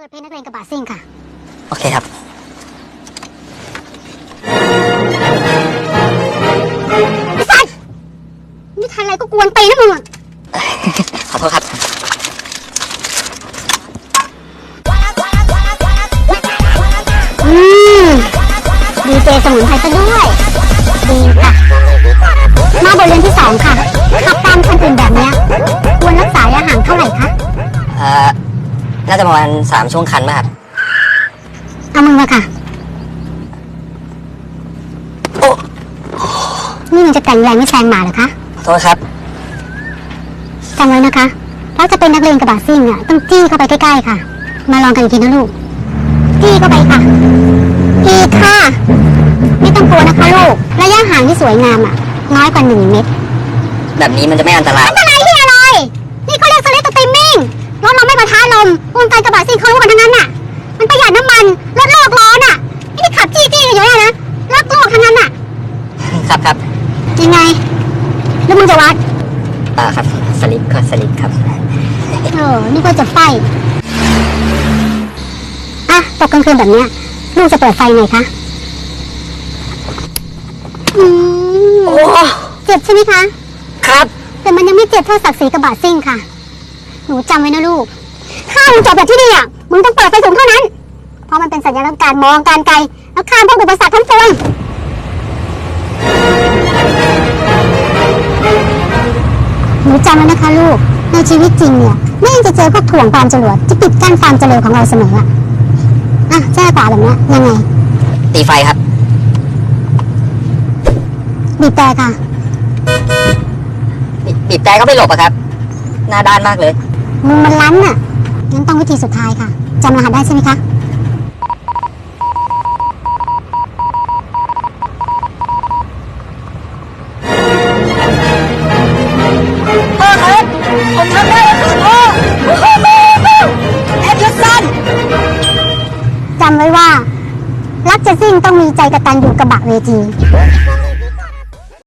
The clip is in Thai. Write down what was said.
ปิดเพลงนักเลงกระบะซิ่งค่ะ โอเคครับ ไอ้สัสไม่ทันอะไรก็กวนตีนนะมึงอะขอโทษครับ อืมดีเจสมุนไพรซะด้วย ดีค่ะ มาบทเรียนที่สองค่ะ น่าจะประมาณสามช่วงคันมากครับเอามือมาค่ะ โอ้นี่มันจะแต่งแรงไม่แซงหมาเหรอคะขอโทษครับ จำไว้นะคะถ้าจะเป็นนักเลงกระบะซิ่งอะต้องจี้เข้าไปใกล้ๆค่ะ มาลองกันอีกทีนะลูก จี้เข้าไปค่ะ อีกค่ะ ไม่ต้องกลัวนะคะลูก ระยะห่างที่สวยงามอะ น้อยกว่าหนึ่งเมตร แบบนี้มันจะไม่อันตราย ครับครับยังไง แล้วมึงจะวัดอ่าครับ สลิปก็สลิปครับเออนี่ก็จะไฟอะตกกลางคืนแบบเนี้ยลูกจะเปิดไฟไงคะอืมโอ้เจ็บใช่ไหมคะ ครับ แต่มันยังไม่เจ็บเท่าศักดิ์ศรีกระบะซิ่งค่ะ หนูจำไว้นะลูก ถ้ามึงจบแบบที่นี่อะมึงต้องเปิดไฟสูงเท่านั้น เพราะมันเป็นสัญลักษณ์การมองการไกล แล้วข้ามพวกอุปสรรคทั้งปวง นูจำไว้นะคะลูก ในชีวิตจริงเนี่ยแม่งจะเจอพวกถ่วงความจรวดที่ปิดกั้นความเจริญของเราเสมออะอะแจ้กว่าแบบเนี้ยยังไง ตีไฟครับ บีบแต่ค่ะ บีบีบแต่ก็ไม่หลบอะครับ หน้าด้านมากเลยมึงมันลั้นน่ะงั้นต้องวิธีสุดท้ายค่ะจำรหัสได้ใช่ไหมคะ รักจะซิ่งต้องมีใจกระตันอยู่กระบะเวที